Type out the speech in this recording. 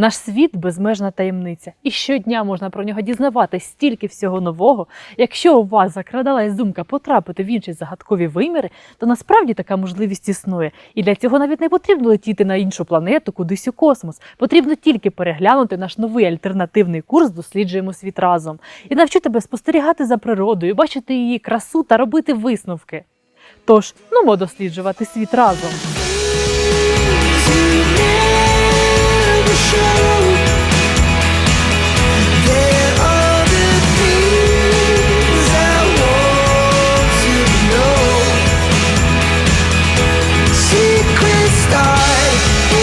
Наш світ безмежна таємниця, і щодня можна про нього дізнаватись стільки всього нового. Якщо у вас закрадалась думка потрапити в інші загадкові виміри, то насправді така можливість існує. І для цього навіть не потрібно летіти на іншу планету, кудись у космос. Потрібно тільки переглянути наш новий альтернативний курс Досліджуємо світ разом і навчу тебе спостерігати за природою, бачити її красу та робити висновки. Тож, ну досліджувати світ разом. sky.